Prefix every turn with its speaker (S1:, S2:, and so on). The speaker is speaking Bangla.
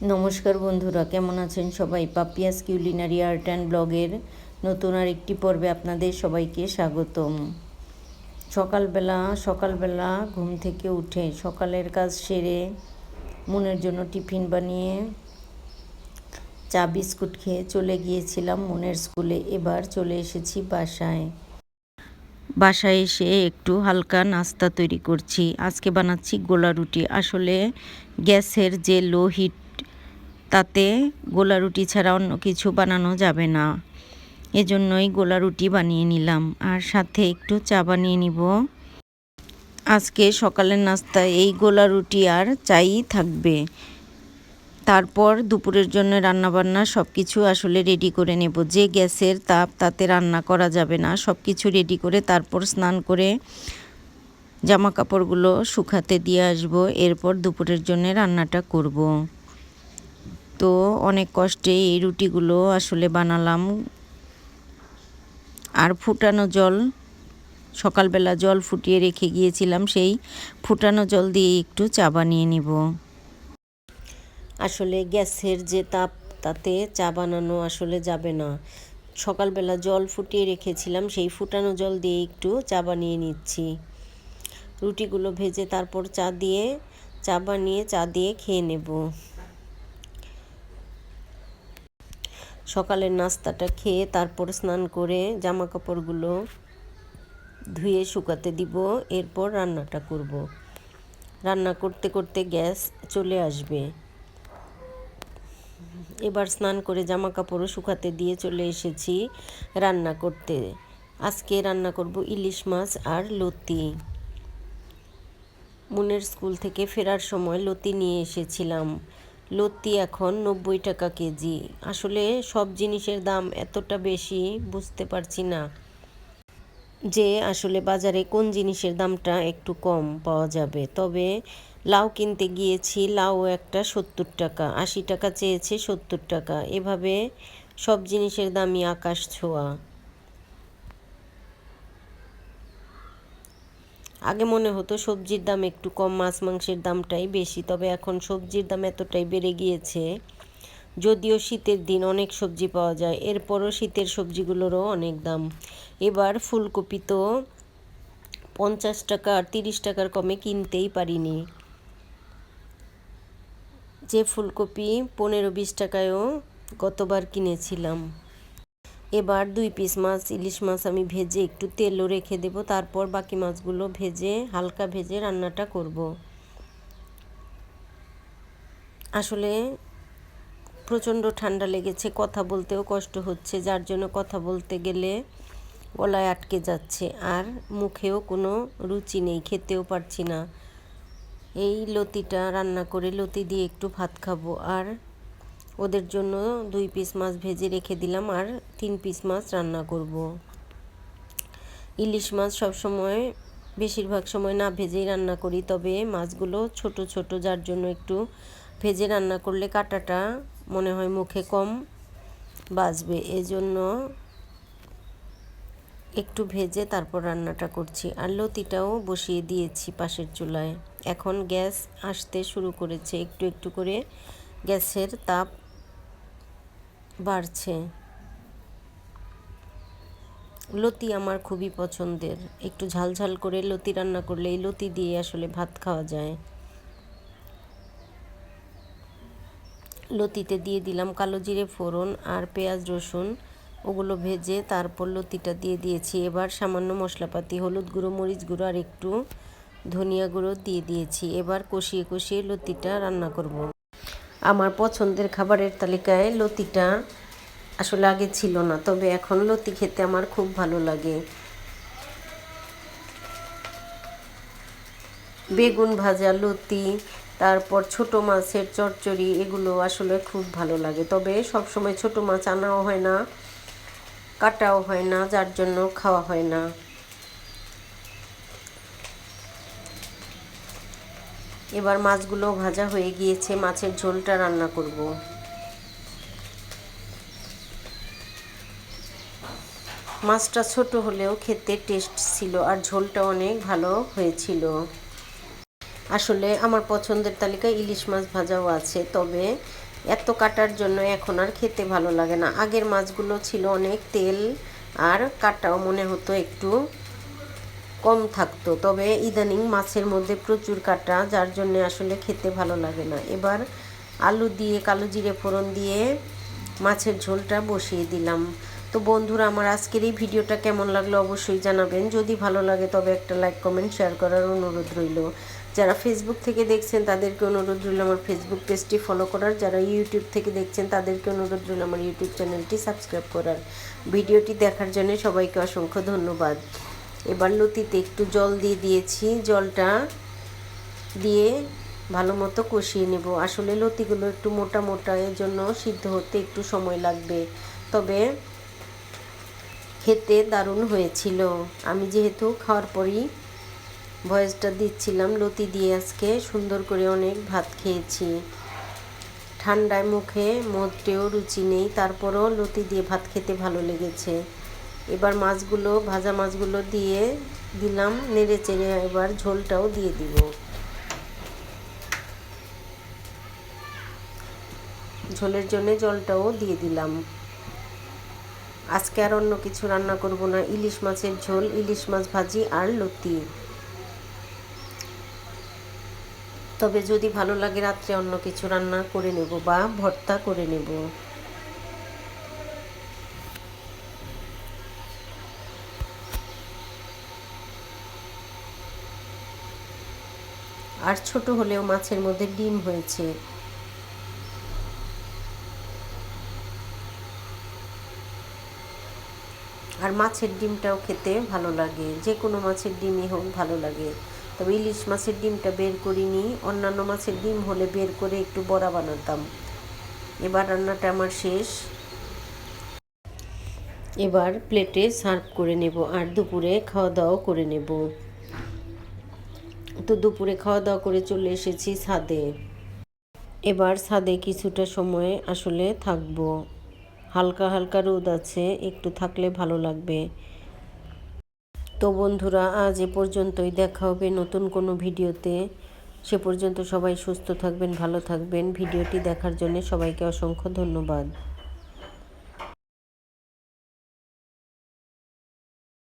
S1: নমস্কার বন্ধুরা, কেমন আছেন সবাই? পাপিয়াস কিউলিনারি আর্ট অ্যান্ড ব্লগের নতুন আর একটি পর্বে আপনাদের সবাইকে স্বাগতম। সকালবেলা সকালবেলা ঘুম থেকে উঠে সকালের কাজ সেরে মনের জন্য টিফিন বানিয়ে চা বিস্কুট খেয়ে চলে গিয়েছিলাম মনের স্কুলে। এবার চলে এসেছি বাসায়। বাসায় এসে একটু হালকা নাস্তা তৈরি করছি। আজকে বানাচ্ছি গোলা রুটি। আসলে গ্যাসের যে লো হিট তাতে গোলা রুটি ছাড়া অন্য কিছু বানানো যাবে না। এজন্যই গোলা রুটি বানিয়ে নিলাম। আর সাথে একটু চা বানিয়ে নিব। আজকে সকালের নাস্তায় এই গোলা রুটি আর চাই থাকবে। তারপর দুপুরের জন্য রান্নাবান্না সব কিছু আসলে রেডি করে নেব। যে গ্যাসের তাপ তাতে রান্না করা যাবে না সব কিছু রেডি করে তারপর স্নান করে জামা কাপড়গুলো শুকাতে দিয়ে আসব। এরপর দুপুরের জন্য রান্নাটা করব। তো অনেক কষ্টে এই রুটিগুলো আসলে বানালাম। আর ফুটানো জল, সকালবেলা জল ফুটিয়ে রেখে গিয়েছিলাম, সেই ফুটানো জল দিয়ে একটু চা বানিয়ে নিব। আসলে গ্যাসের যে তাপ, তাতে চা বানানো আসলে যাবে না। সকালবেলা জল ফুটিয়ে রেখেছিলাম, সেই ফুটানো জল দিয়ে একটু চা বানিয়ে নিচ্ছি। রুটিগুলো ভেজে তারপর চা দিয়ে, চা বানিয়ে চা দিয়ে খেয়ে নেব। সকালের নাস্তাটা খেয়ে তারপর স্নান করে জামা কাপড়গুলো ধুয়ে শুকাতে দিব, এরপর রান্নাটা করব। রান্না করতে করতে গ্যাস চলে আসবে। এবার স্নান করে জামা কাপড়ও শুকাতে দিয়ে চলে এসেছি রান্না করতে। আজকে রান্না করব ইলিশ মাছ আর লতি। মুনের স্কুল থেকে ফেরার সময় লতি নিয়ে এসেছিলাম। লতি এখন নব্বই টাকা কেজি। আসলে সব জিনিসের দাম এতটা বেশি বুঝতে পারছি না যে আসলে বাজারে কোন জিনিসের দামটা একটু কম পাওয়া যাবে। তবে লাউ কিনতে গিয়েছি, লাউ একটা সত্তর টাকা, আশি টাকা চেয়েছে সত্তর টাকা। এভাবে সব জিনিসের দামই আকাশ ছোঁয়া। আগে মনে হতো সবজির দাম একটু কম, মাছ মাংসের দামটাই বেশি, তবে এখন সবজির দাম এতটাই বেড়ে গিয়েছে। যদিও শীতের দিন অনেক সবজি পাওয়া যায়, এরপরও শীতের সবজিগুলোরও অনেক দাম। এবার ফুলকপি তো পঞ্চাশ টাকা আর তিরিশ টাকার কমে কিনতেই পারিনি। যে ফুলকপি পনেরো বিশ টাকায়ও গতবার কিনেছিলাম। এবার দুই পিস মাছ, ইলিশ মাছ আমি ভেজে একটু তেলও রেখে দেব। তারপর বাকি মাছগুলো ভেজে, হালকা ভেজে রান্নাটা করব। আসলে প্রচণ্ড ঠান্ডা লেগেছে, কথা বলতেও কষ্ট হচ্ছে, যার জন্য কথা বলতে গেলে গলায় আটকে যাচ্ছে আর মুখেও কোনো রুচি নেই, খেতেও পারছি না। এই লতিটা রান্না করে লতি দিয়ে একটু ভাত খাব। আর ওদের জন্য দুই পিস মাছ ভেজে রেখে দিলাম আর তিন পিস মাছ রান্না করব। ইলিশ মাছ সব সময়, বেশিরভাগ সময় না ভেজেই রান্না করি, তবে মাছগুলো ছোট ছোট যার জন্য একটু ভেজে রান্না করলে কাটাটা মনে হয় মুখে কম বাজবে। এজন্য একটু ভেজে তারপর রান্নাটা করছি। আর লতিটাও বসিয়ে দিয়েছি পাশের চুলায়। এখন গ্যাস আসতে শুরু করেছে। একটু একটু করে গ্যাসের তাপ বাড়ছে। লতি আমার খুবই পছন্দের। একটু ঝালঝাল করে লতি রান্না করলে এই লতি দিয়ে আসলে ভাত খাওয়া যায়। লতিতে দিয়ে দিলাম কালো জিরে ফোড়ন আর পেঁয়াজ রসুন। ওগুলো ভেজে তারপর লতিটা দিয়ে দিয়েছি। এবার সামান্য মশলাপাতি, হলুদ গুঁড়ো, মরিচ গুঁড়ো আর একটু ধনিয়া গুঁড়ো দিয়ে দিয়েছি। এবার কষিয়ে কষিয়ে লতিটা রান্না করব। আমার পছন্দের খাবারের তালিকায় লতিটা আসলে আগে ছিল না, তবে এখন লতি খেতে আমার খুব ভালো লাগে। বেগুন ভাজা, লতি, তারপর ছোট মাছের চচ্চড়ি, এগুলো আসলে খুব ভালো লাগে। তবে সব সময় ছোট মাছ আনাও হয় না, কাটাও হয় না, যার জন্য খাওয়া হয় না। এবার মাছগুলো ভাজা হয়ে গিয়েছে, মাছের ঝোলটা রান্না করব। মাছটা ছোট হলেও খেতে টেস্ট ছিল আর ঝোলটা অনেক ভালো হয়েছিল। আসলে আমার পছন্দের তালিকায় ইলিশ মাছ ভাজাও আছে, তবে এত কাটার জন্য এখন আর খেতে ভালো লাগে না। আগের মাছগুলো ছিল অনেক তেল আর কাটাও মনে হতো একটু কম থাকতো। তবে ইদানিং মাছের মধ্যে প্রচুর কাটা, যার জন্য আসলে খেতে ভালো লাগে না। এবার আলু দিয়ে, কালো জিরে ফোড়ন দিয়ে মাছের ঝোলটা বসিয়ে দিলাম। তো বন্ধুরা, আমার আজকের এই ভিডিওটা কেমন লাগল অবশ্যই জানাবেন। যদি ভালো লাগে, তবে একটা লাইক কমেন্ট শেয়ার করার অনুরোধ রইল। যারা ফেসবুক থেকে দেখছেন, তাদেরকে অনুরোধ রইল আমার ফেসবুক পেজটি ফলো করার। যারা ইউটিউব থেকে দেখছেন, তাদেরকে অনুরোধ রইল আমার ইউটিউব চ্যানেলটি সাবস্ক্রাইব করার। ভিডিওটি দেখার জন্য সবাইকে অসংখ্য ধন্যবাদ। এবার লতিতে একটু জল দিয়ে দিয়েছি। জলটা দিয়ে ভালো মতো কষিয়ে নেব। আসলে লতিগুলো একটু মোটা মোটা এর জন্য সিদ্ধ হতে একটু সময় লাগবে। তবে খেতে দারুণ হয়েছিল। আমি যেহেতু খাওয়ার পরই ভয়েসটা দিচ্ছিলাম, লতি দিয়ে আজকে সুন্দর করে অনেক ভাত খেয়েছি। ঠান্ডায় মুখে মধ্যেও রুচি নেই, তারপরও লতি দিয়ে ভাত খেতে ভালো লেগেছে। এবার মাছগুলো, ভাজা মাছগুলো দিয়ে দিলাম, নেড়ে চেড়ে এবার ঝোলটাও দিয়ে দিব। ঝোলের জন্য জলটাও দিয়ে দিলাম। আজকে আর অন্য কিছু রান্না করব না, ইলিশ মাছের ঝোল, ইলিশ মাছ ভাজি আর লতি। তবে যদি ভালো লাগে রাত্রে অন্য কিছু রান্না করে নেব বা ভর্তা করে নেব। আর ছোট হলেও মাছের মধ্যে ডিম হয়েছে। আর মাছের ডিমটাও খেতে ভালো লাগে। যে কোনো মাছের ডিমই হোক ভালো লাগে। তবে ইলিশ মাছের ডিমটা বের করিনি। অন্যান্য মাছের ডিম হলে বের করে একটু বড়া বানাতাম। এবার রান্নাটা আমার শেষ। এবার প্লেটে সার্ভ করে নেব আর দুপুরে খাওয়া দাওয়া করে নেব। তো দুপুরে খাওয়া দাওয়া করে চলে এসেছি ছাদে। এবার ছাদে কিছুটা সময় আসলে থাকব। হালকা হালকা রোদ আছে, একটু থাকলে ভালো লাগবে। তো বন্ধুরা, আজ এ পর্যন্তই। দেখা হবে নতুন কোনো ভিডিওতে। সে পর্যন্ত সবাই সুস্থ থাকবেন, ভালো থাকবেন। ভিডিওটি দেখার জন্য সবাইকে অসংখ্য ধন্যবাদ।